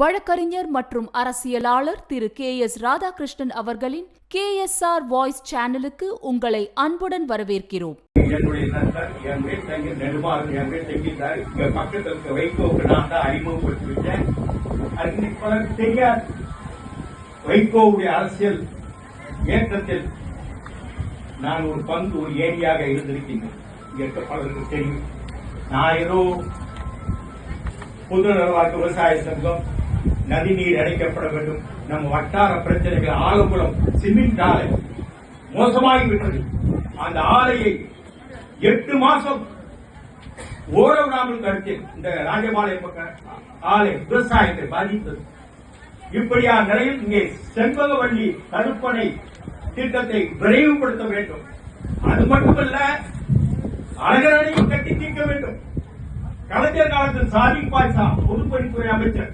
வழக்கறிஞர் மற்றும் அரசியலாளர் திரு கே எஸ் ராதாகிருஷ்ணன் அவர்களின் கே எஸ் ஆர் வாய்ஸ் சேனலுக்கு உங்களை அன்புடன் வரவேற்கிறோம். வைகோவுடைய அரசியல் ஏற்றத்தில் நான் ஒரு பங்கு ஒரு ஏரியாக இருந்திருக்கின்றேன். இங்க பலருக்கு தெரியும். நான் ஏதோ பொதுநலவாக்கு விவசாய சங்கம் நதிநீர் அடைக்கப்பட வேண்டும். நம்ம வட்டார பிரச்சனைகள் ஆலங்குளம் சிமெண்ட் ஆலை மோசமாகிவிட்டது. அந்த ஆலையை எட்டு மாசம் ஓரவிடாமல் கருத்தில் இந்த ராஜபாளைய பக்கம் ஆலை விவசாயத்தை பாதித்தது. இப்படியான நிலையில் இங்கே செண்பகவல்லி தடுப்பணை திட்டத்தை விரைவுபடுத்த வேண்டும். அது மட்டுமல்ல அழகரணையும் கட்டி தீர்க்க வேண்டும். கலைஞர் காலத்தில் சாதி பாய்சா பொதுப்பணித்துறை அமைச்சர்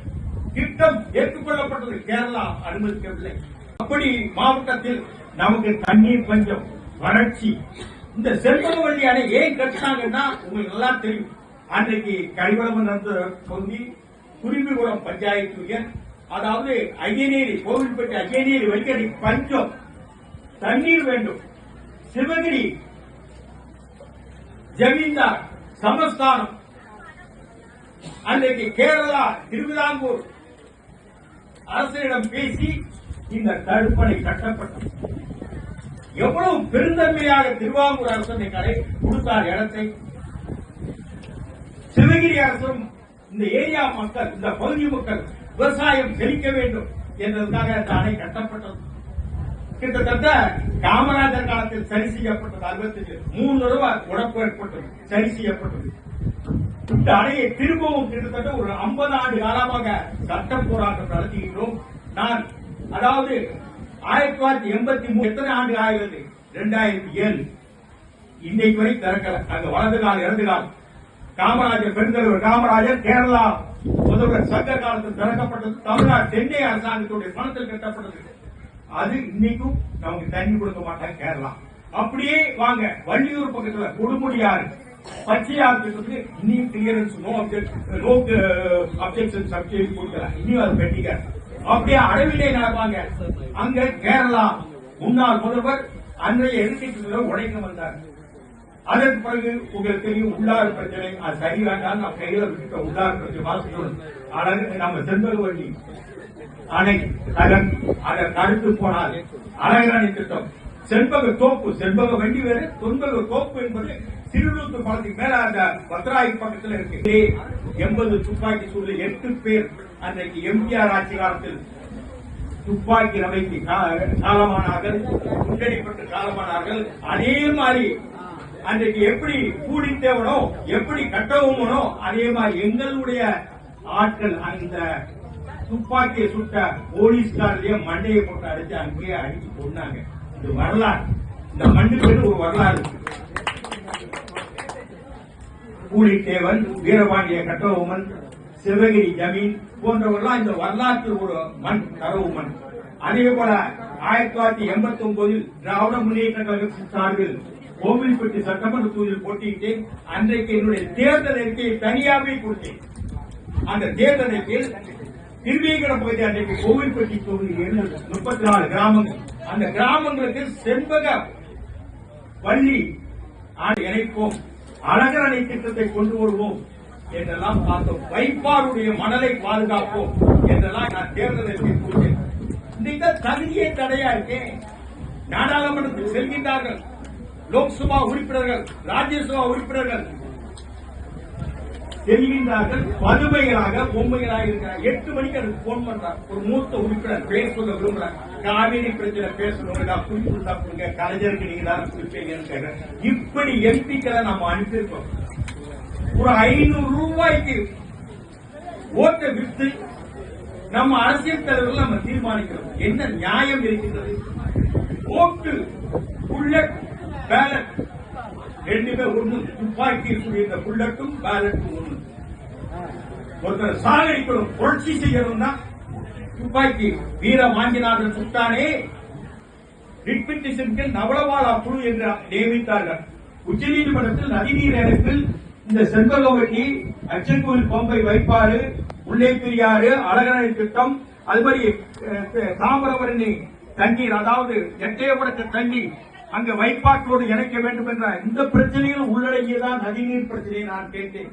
திட்டம் ஏற்றுக்கொள்ளப்பட்டது. கேரளா அனுமதிக்கவில்லை. அப்படி மாவட்டத்தில் நமக்கு தண்ணீர் பஞ்சம் வறட்சி இந்த செல்வவள்ளி அணை ஏன் கட்டினாங்கன்னா உங்களுக்கு நல்லா தெரியும். அன்றைக்கு கழிவளம் நடந்த பொந்தி குருவிகுளம் பஞ்சாயத்து அதாவது ஐயனேரி கோவில்பட்டி ஐயனேரி வைக்கடி பஞ்சம். தண்ணீர் வேண்டும். சிவகிரி ஜமீன்தார் சமஸ்தானம். அன்றைக்கு கேரளா திருவிதாங்கூர் அரசரிடம் பேசி இந்த தடுப்பணை கட்டப்பட்டது. எவ்வளவு பெருந்தன்மையாக திருவாங்கூர் அரசனை கடை கொடுத்தார் இடத்தை. சிவகிரி அரசும் இந்த ஏரியா மக்கள் இந்த பகுதி மக்கள் விவசாயம் செழிக்க வேண்டும் என்பதற்காக இந்த அணை கட்டப்பட்டது. கிட்டத்தட்ட காமராஜர் காலத்தில் சரி செய்யப்பட்டது அறுபத்தி மூணு ரூபாய் உடப்பு ஏற்பட்டது சரி செய்யப்பட்டது. இந்த அணையை திரும்பவும் கிட்டத்தட்ட ஒரு 50 ஆண்டு காலமாக சட்ட போராட்டம் நடத்துகின்றோம். நான் அதாவது ஆயிரத்தி தொள்ளாயிரத்தி எண்பத்தி மூணு எத்தனை ஆண்டு ஆகிறது? இரண்டாயிரத்தி ஏழு. இன்னைக்கு வரை திறக்கல. அங்க வலது கால் இடது கால். காமராஜர் பெருந்தலைவர் காமராஜர் கேரளா முதல்வர் சங்க காலத்தில் திறக்கப்பட்டது. தமிழ்நாடு சென்னை அரசாங்கத்துடைய பணத்தில் கட்டப்பட்டது. அது இன்னைக்கும் நமக்கு தண்ணி கொடுக்க மாட்டாங்க கேரளா. அப்படியே வாங்க வள்ளியூர் பக்கத்துல கொடுமுடியாறு. பச்சையாறு இன்னும் clearance no no objection subject கொடுக்கல இன்னும் அது அப்படியே அடவிலே நடப்பாங்க. அங்க கேரளா முன்னாள் முதல்வர் அன்றைய எதிர்கட்சிகளை உடைக்க வந்தார். அதற்கு பிறகு உங்களுக்கு தெரியும் உள்ளார் பிரச்சனை. அது சரி வேண்டாம் நம்ம கையில விட்டுட்ட உள்ளார் பிரச்சனை. வாசிக்கணும் அழகு நம்ம செண்பகவல்லி அணை அதன் அதன் அடுத்து போனால் திட்டம். செண்பக தோப்பு செண்பக வண்டி வேறு தொன்பக தோப்பு என்பது திருநூத்து பாலத்துக்கு மேல அந்த பத்ராய் பக்கத்தில் இருக்கு. எண்பது துப்பாக்கி சூழல் எட்டு பேர் அன்றைக்கு எம்ஜிஆர் ஆட்சி காலத்தில் துப்பாக்கி அமைத்து காலமானார்கள் முன்னணிப்பட்டு காலமானார்கள். அதே மாதிரி அன்றைக்கு எப்படி கூடித்தேவனோ எப்படி கட்டவுமனோ அதே மாதிரி எங்களுடைய ஆட்கள் அந்த துப்பாக்கியை சுட்ட போலீஸ்காரரையே மண்டையை போட்டு அடிச்சு அங்கேயே அடிச்சு கொண்டாங்க இது வரலாறு. இந்த மண்ணுக்கு ஒரு வரலாறு. கூலித்தேவன் வீரபாண்டிய கட்டவுமன் சிவகிரி ஜமீன் போன்றவர்களாம் இந்த வரலாற்று ஒரு மண் தரவு மண். அதே போல ஆயிரத்தி தொள்ளாயிரத்தி எண்பத்தி ஒன்பதில் திராவிட முன்னேற்ற கழகத்தின் சார்பில் கோவில்பட்டி சட்டமன்ற தொகுதியில் போட்டியிட்டேன். அன்றைக்கு என்னுடைய தேர்தல் அறிக்கையை தனியாகவே கொடுத்தேன். அந்த தேர்தல் அறிக்கையில் திருவேங்கட பகுதி அன்றைக்கு கோவில்பட்டி தொகுதியில் முப்பத்தி நாலு கிராமங்கள். அந்த கிராமங்களுக்கு செண்பக வள்ளி இணைப்போம். அழகர் அணை திட்டத்தை கொண்டு வருவோம் என்றெல்லாம் பார்த்தோம். வைப்பாருடைய மணலை பாதுகாப்போம் என்றெல்லாம் நான் தேர்தலில் கொடுத்தேன் இந்த தகுதியே தடையா இருக்கேன் நாடாளுமன்றத்தில் செல்கின்றார்கள். லோக்சபா உறுப்பினர்கள் ராஜ்யசபா உறுப்பினர்கள் செல்கின்றார்கள். பதுமைகளாக பொம்மைகளாக இருக்கிறார். எட்டு மணிக்கு அதுக்கு போன் பண்றார். ஒரு மூத்த உறுப்பினர் பேர் சொல்ல விரும்புறார். காவிரி பிரச்சனை பேசணும் நான் குறிப்பு கொடுங்க கலைஞருக்கு நீங்க தான் குறிப்பீங்கன்னு கேட்கிறேன் இப்படி எம்பிக்களை நம்ம அனுப்பியிருக்கோம். ஒரு ஐநூறு ரூபாய்க்கு ஓட்டை விட்டு நம்ம அரசியல் தலைவர்கள் நம்ம தீர்மானிக்கிறோம். என்ன நியாயம் இருக்கின்றது? ஓட்டு புல்லட் பேலட் ரெண்டுமே ஒண்ணு. துப்பாக்கி இருக்கக்கூடிய இந்த புல்லட்டும் பேலட்டும் ஒண்ணு. ஒருத்தர் சாகடிக்கணும் புரட்சி செய்யணும்னா துப்பாக்கி வீர வாங்கினார்கள் சுட்டானே ரிட்பிட்டிஷனுக்கு நவலவாளா குழு என்று நியமித்தார்கள். உச்சநீதிமன்றத்தில் நதிநீர் இணைப்பில் இந்த செண்பகவட்டி அச்சன்கோவில் பம்பை வைப்பாறு முல்லை பெரியாறு அழகனை திட்டம் அது மாதிரி தாமரவரணி தாமிரபரணி தண்ணீர் அதாவது எட்டயபுரத்து தண்ணீர் அங்கு வைப்பாட்டோடு இணைக்க வேண்டும் என்ற இந்த பிரச்சனையில் உள்ளடங்கியதான் நதிநீர் பிரச்சனையை நான் கேட்டேன்.